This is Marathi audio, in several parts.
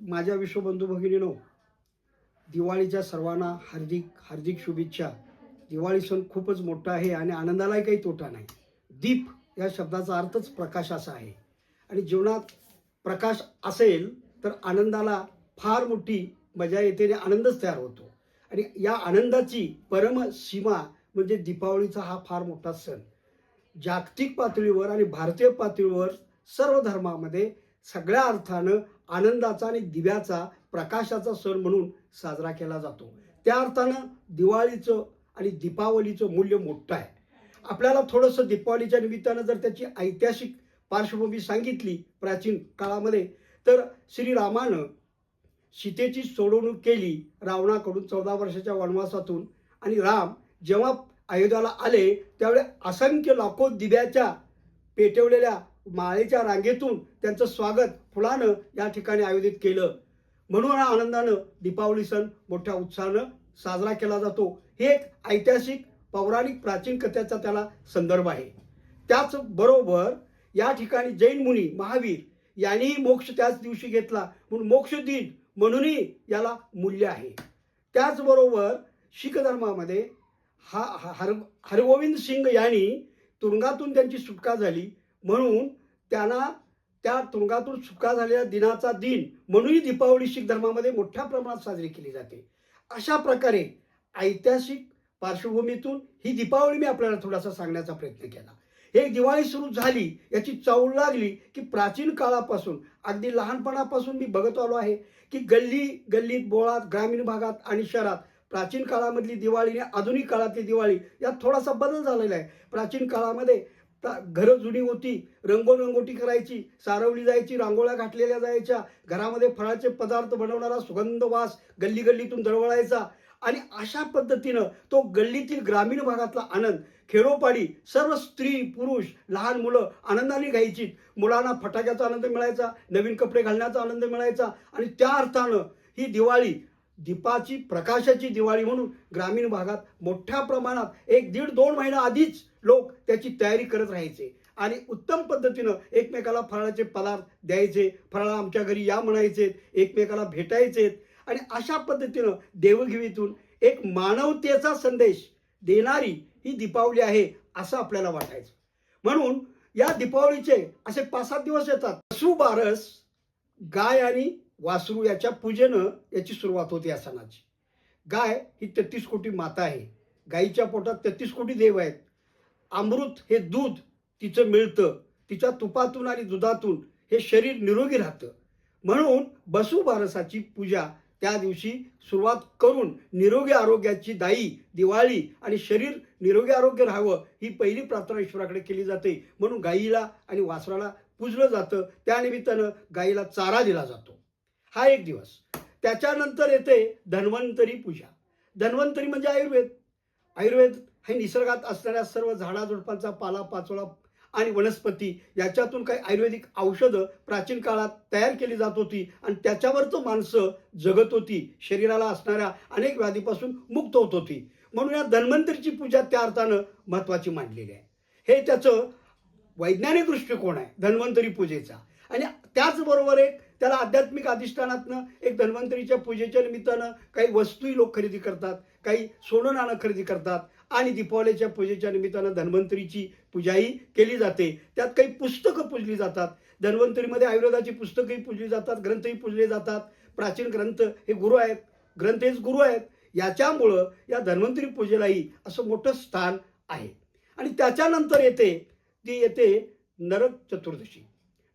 माझ्या विश्वबंधू भगिनीनो दिवाळीच्या सर्वांना हार्दिक हार्दिक शुभेच्छा. दिवाळी सण खूपच मोठा आहे आणि आनंदालाही काही तोटा नाही. दीप या शब्दाचा अर्थच प्रकाश असा आहे. आणि जीवनात प्रकाश असेल तर आनंदाला फार मोठी मजा येते आणि आनंदच तयार होतो. आणि या आनंदाची परम सीमा म्हणजे दीपावलीचा हा फार मोठा सण. जागतिक पातळीवर आणि भारतीय पातळीवर सर्व धर्मामध्ये सगळ्या अर्थानं आनंदाचा आणि दिव्याचा प्रकाशाचा सण म्हणून साजरा केला जातो. त्या अर्थानं दिवाळीचं आणि दीपावलीचं मूल्य मोठं आहे. आपल्याला थोडंसं दीपावलीच्या निमित्तानं जर त्याची ऐतिहासिक पार्श्वभूमी सांगितली प्राचीन काळामध्ये तर श्रीरामानं सीतेची सोडवणूक केली रावणाकडून चौदा वर्षाच्या वनवासातून. आणि राम जेव्हा अयोध्याला आले त्यावेळी असंख्य लाखो दिव्याच्या पेटवलेल्या माळेच्या रांगेतून त्यांचं स्वागत फुलानं या ठिकाणी आयोजित केलं. म्हणून हा आनंदानं दीपावली सण मोठ्या उत्साहानं साजरा केला जातो. हे एक ऐतिहासिक पौराणिक प्राचीन कथेचा त्याला संदर्भ आहे. त्याचबरोबर या ठिकाणी जैन मुनी महावीर यांनीही मोक्ष त्याच दिवशी घेतला. म्हणून मोक्ष दिन म्हणूनही याला मूल्य आहे. त्याचबरोबर शीख धर्मामध्ये हा- हर हरगोविंद सिंग यांनी तुरुंगातून त्यांची सुटका झाली. म्हणून त्यांना त्या तुरुंगातून सुका झालेल्या दिनाचा दिन म्हणूनही दीपावली शीख धर्मामध्ये मोठ्या प्रमाणात साजरी केली जाते. अशा प्रकारे ऐतिहासिक पार्श्वभूमीतून ही दीपावली मी आपल्याला थोडासा सांगण्याचा प्रयत्न केला. हे दिवाळी सुरू झाली याची चावल लागली की प्राचीन काळापासून अगदी लहानपणापासून मी बघत आलो आहे की गल्ली गल्लीत बोळात ग्रामीण भागात आणि शहरात प्राचीन काळामधली दिवाळी आणि आधुनिक काळातली दिवाळी यात थोडासा बदल झालेला आहे. प्राचीन काळामध्ये घरं जुनी होती. रंगोरंगोटी करायची सारवली जायची रांगोळ्या घातलेल्या जायच्या. घरामध्ये फळाचे पदार्थ बनवणारा सुगंध वास गल्ली गल्लीतून दळवळायचा. आणि अशा पद्धतीनं तो गल्लीतील ग्रामीण भागातला आनंद खेडोपाडी सर्व स्त्री पुरुष लहान मुलं आनंदाने घ्यायची मुलांना फटाक्याचा आनंद मिळायचा नवीन कपडे घालण्याचा आनंद मिळायचा. आणि त्या अर्थानं ही दिवाळी दीपाची प्रकाशाची दिवाळी म्हणून ग्रामीण भागात मोठ्या प्रमाणात एक दीड दोन महिना आधीच लोक त्याची तयारी करत राहायचे. आणि उत्तम पद्धतीनं एकमेकाला फराळाचे पदार्थ द्यायचे फराळ आमच्या घरी या म्हणायचे एकमेकाला भेटायचेत आणि अशा पद्धतीनं देवघेवीतून एक मानवतेचा संदेश देणारी ही दीपावली आहे असं आपल्याला वाटायचं. म्हणून या दीपावलीचे असे पाच सात दिवस येतात. सुबारस गाय आणि वासरू याच्या पूजेनं याची सुरुवात होते या सणाची. गाय ही तेहतीस कोटी माता आहे. गाईच्या पोटात तेहतीस कोटी देव आहेत. अमृत हे दूध तिचं मिळतं. तिच्या तुपातून आणि दुधातून हे शरीर निरोगी राहतं. म्हणून बसुबारसाची पूजा त्या दिवशी सुरुवात करून निरोगी आरोग्याची दाई दिवाळी आणि शरीर निरोगी आरोग्य राहावं ही पहिली प्रार्थना ईश्वराकडे केली जाते. म्हणून गाईला आणि वासराला पूजलं जातं. त्यानिमित्तानं गाईला चारा दिला जातो. हा एक दिवस. त्याच्यानंतर येते धन्वंतरी पूजा. धन्वंतरी म्हणजे आयुर्वेद. आयुर्वेद हे निसर्गात असणाऱ्या सर्व झाडाझुडपांचा पाला पाचोळा आणि वनस्पती याच्यातून काही आयुर्वेदिक औषधं प्राचीन काळात तयार केली जात होती आणि त्याच्यावरचं माणसं जगत होती. शरीराला असणाऱ्या अनेक व्याधीपासून मुक्त होत होती. म्हणून या धन्वंतरीची पूजा त्या अर्थानं महत्वाची मांडलेली आहे. हे त्याचं वैज्ञानिक दृष्टिकोन आहे धन्वंतरी पूजेचा. आणि त्याचबरोबर एक त्याला आध्यात्मिक अधिष्ठानातनं एक धन्वंतरीच्या पूजेच्या निमित्तानं काही वस्तूही लोक खरेदी करतात काही सोनं नाणं खरेदी करतात. आणि दीपावलीच्या पूजेच्या निमित्तानं धन्वंतरीची पूजाही केली जाते. त्यात काही पुस्तकं पूजली जातात. धन्वंतरीमध्ये आयुर्वेदाची पुस्तकंही पूजली जातात ग्रंथही पूजले जातात. प्राचीन ग्रंथ हे गुरु आहेत ग्रंथ हेच गुरु आहेत. याच्यामुळं या धन्वंतरी पूजेलाही असं मोठं स्थान आहे. आणि त्याच्यानंतर येते ती येते नरक चतुर्दशी.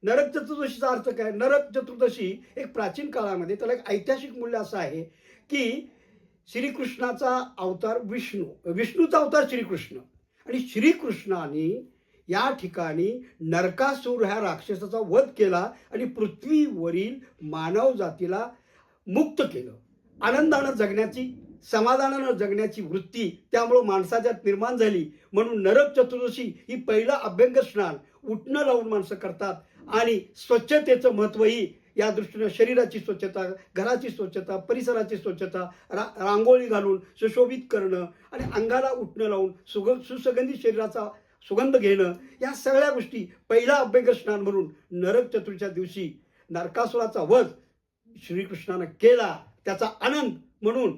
नरक चतुर्दशीचा अर्थ काय? नरक चतुर्दशी एक प्राचीन काळामध्ये त्याला एक ऐतिहासिक मूल्य असं आहे की श्रीकृष्णाचा अवतार विष्णू विष्णूचा अवतार श्रीकृष्ण. आणि श्रीकृष्णाने या ठिकाणी नरकासूर ह्या राक्षसाचा वध केला आणि पृथ्वीवरील मानव जातीला मुक्त केलं. आनंदानं जगण्याची समाधानानं जगण्याची वृत्ती त्यामुळं माणसाच्यात निर्माण झाली. म्हणून नरक चतुर्दशी ही पहिलं अभ्यंग स्नान उठणं लावून माणसं करतात. आणि स्वच्छतेचं महत्त्वही या दृष्टीनं शरीराची स्वच्छता घराची स्वच्छता परिसराची स्वच्छता रा रांगोळी घालून सुशोभित करणं आणि अंगाला उठणं लावून सुग सुसगंधी शरीराचा सुगंध घेणं या सगळ्या गोष्टी पहिला अभ्यंग स्नान म्हणून नरक चतुर्थीच्या दिवशी नरकासुराचा वध श्रीकृष्णानं केला. त्याचा आनंद म्हणून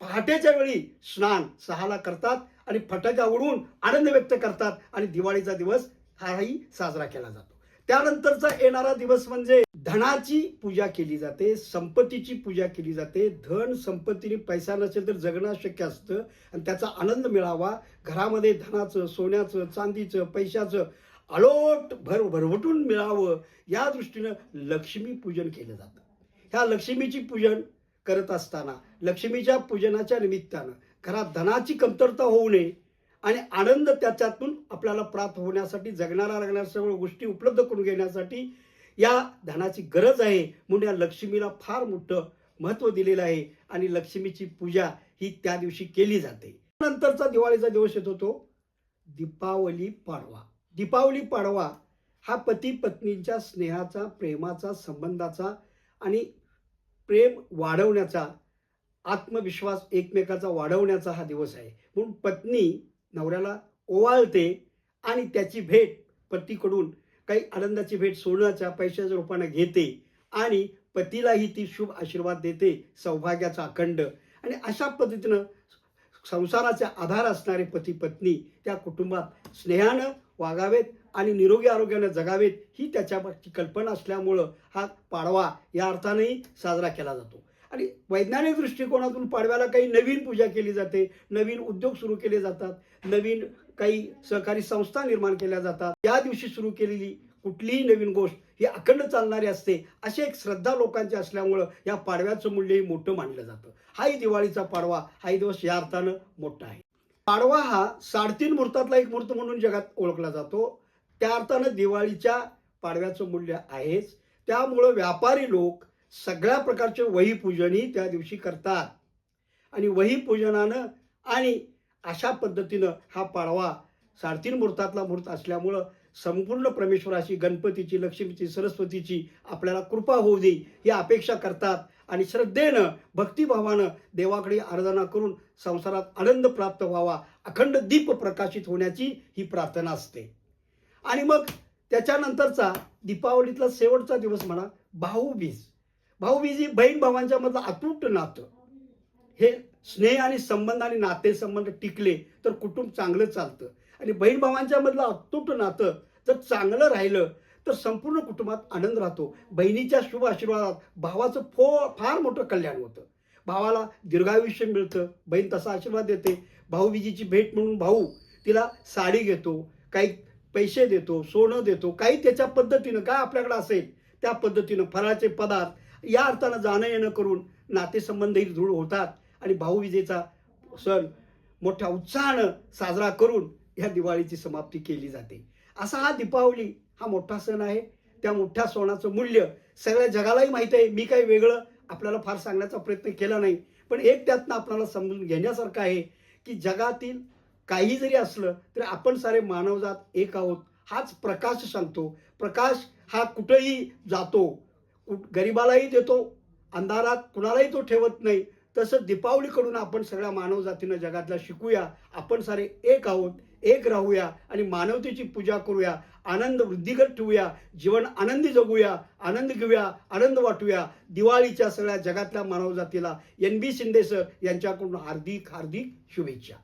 पहाटेच्या वेळी स्नान सहाला करतात आणि फटाक्या उडून आनंद व्यक्त करतात आणि दिवाळीचा दिवस हाही साजरा केला जातो. त्यानंतरचा येणारा दिवस म्हणजे धनाची पूजा केली जाते संपत्तीची पूजा केली जाते. धन संपत्तीने पैसा नसेल तर जगणं शक्य असतं आणि त्याचा आनंद मिळावा. घरामध्ये धनाचं सोन्याचं चांदीचं पैशाचं अलोट भर भरवटून मिळावं. या दृष्टीनं लक्ष्मी पूजन केलं जातं. ह्या लक्ष्मीची पूजन करत असताना लक्ष्मीच्या पूजनाच्या निमित्तानं घरात धनाची कमतरता होऊ नये. आणि आनंद त्याच्यातून आपल्याला प्राप्त होण्यासाठी जगणारा लागणाऱ्या सर्व गोष्टी उपलब्ध करून घेण्यासाठी या धनाची गरज आहे. म्हणून या लक्ष्मीला फार मोठं महत्त्व दिलेलं आहे आणि लक्ष्मीची पूजा ही त्या दिवशी केली जाते. नंतरचा दिवाळीचा दिवस येतो तो दीपावली पाडवा. दीपावली पाडवा हा पती पत्नींच्या स्नेहाचा प्रेमाचा संबंधाचा आणि प्रेम वाढवण्याचा आत्मविश्वास एकमेकाचा वाढवण्याचा हा दिवस आहे. म्हणून पत्नी नवऱ्याला ओवाळते आणि त्याची भेट पतीकडून काही आनंदाची भेट सोन्याच्या पैशाच्या रूपाने घेते आणि पतीलाही ती शुभ आशीर्वाद देते सौभाग्याचा अखंड. आणि अशा पद्धतीनं संसाराचा आधार असणारे पती पत्नी त्या कुटुंबात स्नेहानं वागावेत आणि निरोगी आरोग्यानं जगावेत ही त्याच्यामागची कल्पना असल्यामुळं हा पाडवा या अर्थानेही साजरा केला जातो. आणि वैज्ञानिक दृष्टिकोनातून पाडव्याला काही नवीन पूजा केली जाते नवीन उद्योग सुरू केले जातात नवीन काही सहकारी संस्था निर्माण केल्या जातात. या दिवशी सुरू केलेली कुठलीही नवीन गोष्ट ही अखंड चालणारी असते अशी एक श्रद्धा लोकांची असल्यामुळं या पाडव्याचं मूल्यही मोठं मानलं जातं. हाही दिवाळीचा पाडवा हाही दिवस या अर्थानं मोठा आहे. पाडवा हा साडेतीन मुहूर्तातला एक मुहूर्त म्हणून जगात ओळखला जातो. त्या अर्थानं दिवाळीच्या पाडव्याचं मूल्य आहेच. त्यामुळं व्यापारी लोक सगळ्या प्रकारचे वही पूजनही त्या दिवशी करतात. आणि वही पूजनानं आणि अशा पद्धतीनं हा पाडवा साडेतीन मुहूर्तातला मुहूर्त असल्यामुळं संपूर्ण परमेश्वराची गणपतीची लक्ष्मीची सरस्वतीची आपल्याला कृपा होऊ दे ही अपेक्षा करतात आणि श्रद्धेनं भक्तिभावानं देवाकडे आराधना करून संसारात आनंद प्राप्त व्हावा अखंड दीप प्रकाशित होण्याची ही प्रार्थना असते. आणि मग त्याच्यानंतरचा दीपावलीतला शेवटचा दिवस म्हणा भाऊबीज. भाऊबीज ही बहीण भावांच्या मधलं अतूट नातं. हे स्नेह आणि संबंध आणि नातेसंबंध टिकले तर कुटुंब चांगलं चालतं. आणि बहीण भावांच्या मधलं अतुट नातं जर चांगलं राहिलं तर संपूर्ण कुटुंबात आनंद राहतो. बहिणीच्या शुभ आशीर्वादात भावाचं फो फार मोठं कल्याण होतं. भावाला दीर्घायुष्य मिळतं बहीण तसा आशीर्वाद देते. भाऊबीजीची भेट म्हणून भाऊ तिला साडी घेतो काही पैसे देतो सोनं देतो काही त्याच्या पद्धतीनं काय आपल्याकडे असेल त्या पद्धतीनं फराळाचे पदार्थ या अर्थानं जाणं येणं करून नातेसंबंधही दृढ होतात. आणि भाऊबीजेचा सण मोठ्या उत्साहानं साजरा करून ह्या दिवाळीची समाप्ती केली जाते. असा हा दीपावली हा मोठा सण आहे. त्या मोठ्या सणाचं मूल्य सगळ्या जगालाही माहीत आहे. मी काही वेगळं आपल्याला फार सांगण्याचा प्रयत्न केला नाही. पण एक त्यातनं आपल्याला समजून घेण्यासारखं आहे की जगातील काही जरी असलं तरी आपण सारे मानवजात एक आहोत. हाच प्रकाश सांगतो. प्रकाश हा कुठंही जातो. कुठ- गरिबालाही देतो. अंधारात कुणालाही तो ठेवत नाही. तसं दीपावलीकडून आपण सगळ्या मानवजातीनं जगातला शिकूया. आपण सारे एक आहोत एक राहूया आणि मानवतेची पूजा करूया. आनंद वृद्धिगत ठेवूया. जीवन आनंदी जगूया आनंद घेऊया आनंद वाटूया. दिवाळीच्या सगळ्या जगातल्या मानवजातीला एन बी शिंदेसर यांच्याकडून हार्दिक हार्दिक शुभेच्छा.